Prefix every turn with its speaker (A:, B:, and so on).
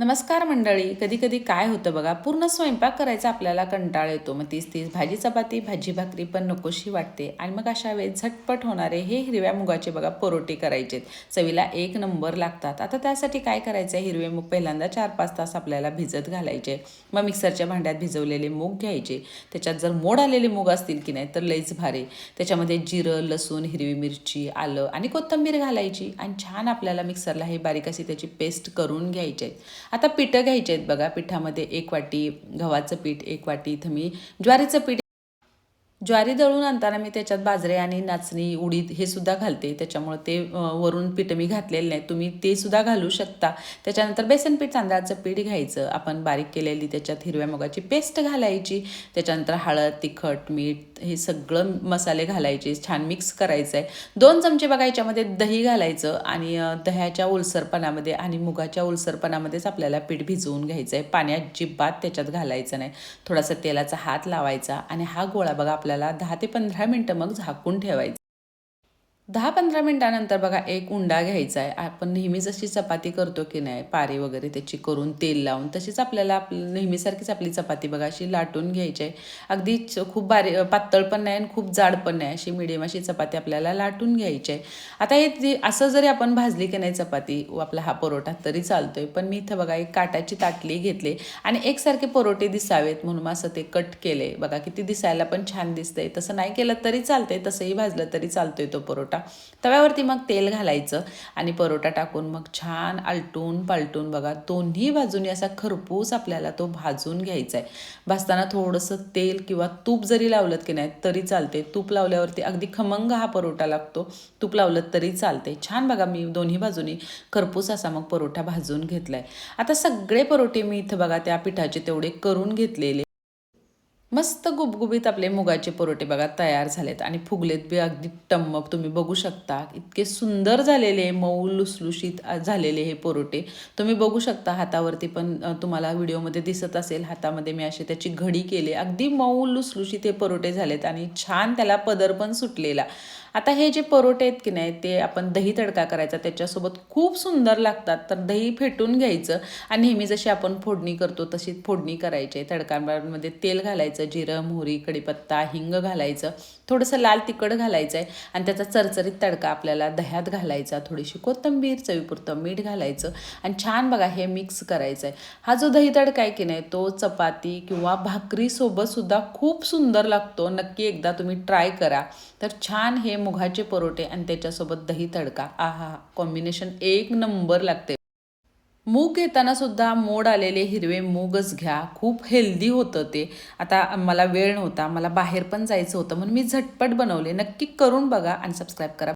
A: नमस्कार मंडळी कधी कधी काय होतं बघा पूर्ण स्वयंपाक करायचा आपल्याला कंटाळ येतो. मग तीच तीच भाजी चपाती भाजी भाकरी पण नकोशी वाटते. आणि मग अशा वेळेस झटपट होणारे हे हिरव्या मुगाचे बघा परोटे करायचे. चवीला एक नंबर लागतात. आता त्यासाठी काय करायचं आहे हिरवे मूग पहिल्यांदा चार पाच तास आपल्याला भिजत घालायचे. मग मिक्सरच्या भांड्यात भिजवलेले मूग घ्यायचे. त्याच्यात जर मोड आलेले मूग असतील की नाही तर लईच भारी. त्याच्यामध्ये जिरं लसूण हिरवी मिरची आलं आणि कोथिंबीर घालायची. आणि छान आपल्याला मिक्सरला हे बारीक अशी त्याची पेस्ट करून घ्यायची. आता पिठं घ्यायचे आहेत बघा. पिठामध्ये एक वाटी गव्हाचं पीठ एक वाटी इथं मी ज्वारीचं पीठ ज्वारी दळून आणताना मी त्याच्यात बाजरे आणि नाचणी उडीद हे सुद्धा घालते. त्याच्यामुळे ते वरून पीठ मी घातलेलं नाही. तुम्ही ते सुद्धा घालू शकता. त्याच्यानंतर बेसन पीठ तांदळाचं पीठ घ्यायचं. आपण बारीक केलेली त्याच्यात हिरव्या मुगाची पेस्ट घालायची. त्याच्यानंतर हळद तिखट मीठ हे सगळं मसाले घालायचे. छान मिक्स करायचं आहे दोन चमचे बघा याच्यामध्ये दही घालायचं आणि दह्याच्या ओलसरपणामध्ये आणि मुगाच्या ओलसरपणामध्येच आपल्याला पीठ भिजवून घ्यायचं आहे पाण्यात जिबात त्याच्यात घालायचं नाही. थोडासा तेलाचा हात लावायचा आणि हा गोळा बघा आपल्याला दहा ते पंधरा मिनटं मग झाकून ठेवायचं. दहा पंधरा मिनटानंतर बघा एक उंडा घ्यायचा आहे. आपण नेहमी जशी चपाती करतो की नाही पारे वगैरे त्याची करून तेल लावून तशीच आपल्याला आप नेहमीसारखीच आपली चपाती बघा अशी लाटून घ्यायची आहे. अगदी खूप बारी पातळ पण नाही आणि खूप जाड पण नाही अशी मिडियम अशी चपाती आपल्याला लाटून घ्यायची आहे. आता हे असं जरी आपण भाजली की नाही चपाती व आपला हा परोठा तरी चालतोय पण मी इथं बघा एक काटाची ताटली घेतली आणि एकसारखे परोठे दिसावेत म्हणून असं ते कट केले बघा किती दिसायला पण छान दिसतंय. तसं नाही केलं तरी चालतंय तसंही भाजलं तरी चालतोय तो परोठा. तव्यावरती मग तेल घालायचं आणि परोठा टाकून मग छान आलटून पालटून बघा दोन्ही बाजूनी असा खरपूस आपल्याला तो भाजून घ्यायचा आहे. भाजताना थोडंसं तेल किंवा तूप जरी लावलं की नाही तरी चालते तूप लावल्यावरती अगदी खमंग हा परोठा लागतो. तूप लावलं तरी चालते छान बघा मी दोन्ही बाजूनी खरपूस असा मग परोठा भाजून घेतलाय. आता सगळे परोठे मी इथं बघा त्या पिठाचे तेवढे करून घेतलेले. मस्त गुबगुबीत आपले मुगाचे परोटे बघा तयार झालेत आणि फुगलेत बी अगदी टम्मक तुम्ही बघू शकता. इतके सुंदर झालेले मऊ लुसलुशीत झालेले हे परोटे तुम्ही बघू शकता हातावरती पण तुम्हाला व्हिडिओमध्ये दिसत असेल. हातामध्ये मी अशी त्याची घडी केली. अगदी मऊ लुसलुशीत हे परोटे झालेत आणि छान त्याला पदर पण सुटलेला. आता हे जे परोठे आहेत की नाही ते आपण दही तडका करायचा त्याच्यासोबत खूप सुंदर लागतात. तर दही फेटून घ्यायचं आणि नेहमी जशी आपण फोडणी करतो तशी फोडणी करायची. तडकांमध्ये तेल घालायचं जिरं मोहरी कढीपत्ता हिंग घालायचं. थोडंसं लाल तिखट घालायचं आहे आणि त्याचा चरचरीत तडका आपल्याला दह्यात घालायचा. थोडीशी कोथिंबीर चवीपुरतं मीठ घालायचं आणि छान बघा हे मिक्स करायचं आहे हा जो दही तडका आहे की नाही तो चपाती किंवा भाकरीसोबत सुद्धा खूप सुंदर लागतो. नक्की एकदा तुम्ही ट्राय करा. तर छान हे मुगाचे परोटे आणि त्याच्यासोबत दही तडका. आहा कॉम्बिनेशन एक नंबर लागते. मूग घेताना सुद्धा मोड आलेले हिरवे मूगच घ्या. खूप हेल्दी होतं ते. आता मला वेळ नव्हता मला बाहेर पण जायचं होतं म्हणून मी झटपट बनवले. नक्की करून बघा आणि सबस्क्राईब करा.